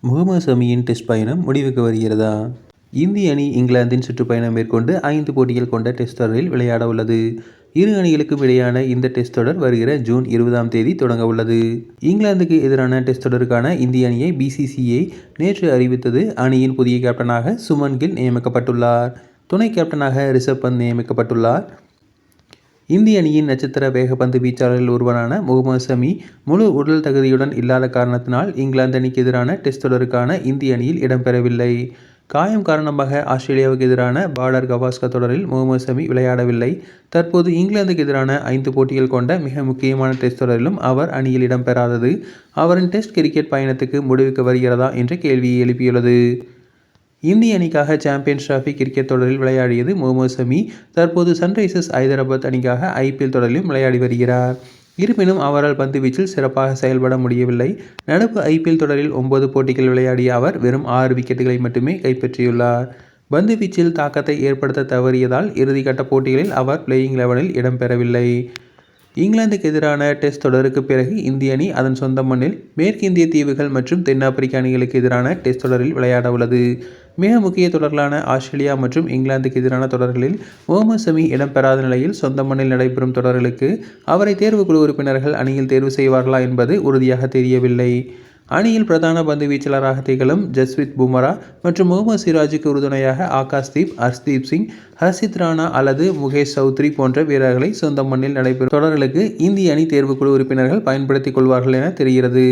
Mohammed சமியின் test பயணம் முடிவுக்கு வருகிறதா? இந்திய அணி இங்கிலாந்தின் சுற்றுப்பயணம் மேற்கொண்டு ஐந்து போட்டிகள் கொண்ட டெஸ்ட் தொடரில் விளையாட உள்ளது. இரு அணிகளுக்கும் இடையான இந்த டெஸ்ட் தொடர் வருகிற ஜூன் இருபதாம் தேதி தொடங்க உள்ளது. இங்கிலாந்துக்கு எதிரான டெஸ்ட் தொடருக்கான இந்திய அணியை பிசிசிஐ நேற்று அறிவித்தது. அணியின் புதிய கேப்டனாக சுமன் கில் நியமிக்கப்பட்டுள்ளார். துணை கேப்டனாக ரிஷப் பந்த் நியமிக்கப்பட்டுள்ளார். இந்திய அணியின் நட்சத்திர வேகப்பந்து வீச்சாளரில் ஒருவரான முகமது சமி முழு உடல் தகுதியுடன் இல்லாத காரணத்தினால் இங்கிலாந்து அணிக்கு எதிரான டெஸ்ட் தொடருக்கான இந்திய அணியில் இடம்பெறவில்லை. காயம் காரணமாக ஆஸ்திரேலியாவுக்கு எதிரான பார்டர் கவாஸ்கர் தொடரில் முகமது சமி விளையாடவில்லை. தற்போது இங்கிலாந்துக்கு எதிரான ஐந்து போட்டிகள் கொண்ட மிக முக்கியமான டெஸ்ட் தொடரிலும் அவர் அணியில் இடம்பெறாதது. அவரின் டெஸ்ட் கிரிக்கெட் பயணத்துக்கு முடிவுக்கு வருகிறதா என்ற கேள்வியை எழுப்பியுள்ளது. இந்திய அணிக்காக சாம்பியன்ஸ் டிராஃபி கிரிக்கெட் தொடரில் விளையாடியது முகமது சமி தற்போது சன்ரைசர்ஸ் ஐதராபாத் அணிக்காக ஐபிஎல் தொடரிலும் விளையாடி வருகிறார். இருப்பினும் அவரால் பந்து வீச்சில் சிறப்பாக செயல்பட முடியவில்லை. நடப்பு ஐபிஎல் தொடரில் ஒன்பது போட்டிகள் விளையாடிய அவர் வெறும் ஆறு விக்கெட்டுகளை மட்டுமே கைப்பற்றியுள்ளார். பந்து வீச்சில் தாக்கத்தை ஏற்படுத்த தவறியதால் இறுதிக்கட்ட போட்டிகளில் அவர் பிளேயிங் லெவலில் இடம்பெறவில்லை இங்கிலாந்துக்கு எதிரான டெஸ்ட் தொடருக்கு பிறகு இந்திய அணி அதன் சொந்த மண்ணில் மேற்கிந்திய தீவுகள் மற்றும் தென்னாப்பிரிக்க அணிகளுக்கு எதிரான டெஸ்ட் தொடரில் விளையாட உள்ளது மிக முக்கிய தொடர்களான ஆஸ்திரேலியா மற்றும் இங்கிலாந்துக்கு எதிரான தொடர்களில் முகமது சமி இடம்பெறாத நிலையில் சொந்த மண்ணில் நடைபெறும் தொடர்களுக்கு அவரை தேர்வுக்குழு உறுப்பினர்கள் அணியில் தேர்வு செய்வார்களா என்பது உறுதியாக தெரியவில்லை. அணியில் பிரதான பந்து வீச்சாளராக திகழும் ஜஸ்வித் புமரா மற்றும் முகமது சிராஜுக்கு உறுதுணையாக ஆகாஷ்தீப் ஹர்ஸ்தீப் சிங் ஹர்ஷித் ராணா அல்லது முகேஷ் சௌத்ரி போன்ற வீரர்களை சொந்த மண்ணில் நடைபெறும் தொடர்களுக்கு இந்திய அணி தேர்வுக்குழு உறுப்பினர்கள் பயன்படுத்திக் கொள்வார்கள் என தெரிகிறது.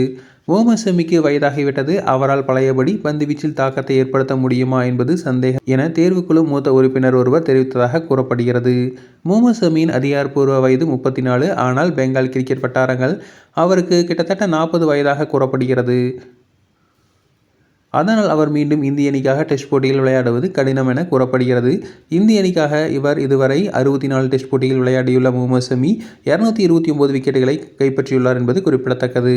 முகமது வயதாகிவிட்டது. அவரால் பழையபடி பந்துவீச்சில் தாக்கத்தை ஏற்படுத்த முடியுமா என்பது சந்தேகம் என தேர்வுக்குழு மூத்த உறுப்பினர் ஒருவர் தெரிவித்ததாக கூறப்படுகிறது. முகமது அதிகாரப்பூர்வ வயது முப்பத்தி நாலு ஆனால் பெங்கால் கிரிக்கெட் வட்டாரங்கள் அவருக்கு கிட்டத்தட்ட நாற்பது வயதாக கூறப்படுகிறது. அதனால் அவர் மீண்டும் இந்திய அணிக்காக டெஸ்ட் போட்டியில் விளையாடுவது கடினம் என கூறப்படுகிறது. இந்திய அணிக்காக இவர் இதுவரை அறுபத்தி நாலு டெஸ்ட் போட்டியில் விளையாடியுள்ள முகமது சமி இரநூத்தி இருபத்தி ஒன்பது விக்கெட்டுகளை கைப்பற்றியுள்ளார் என்பது குறிப்பிடத்தக்கது.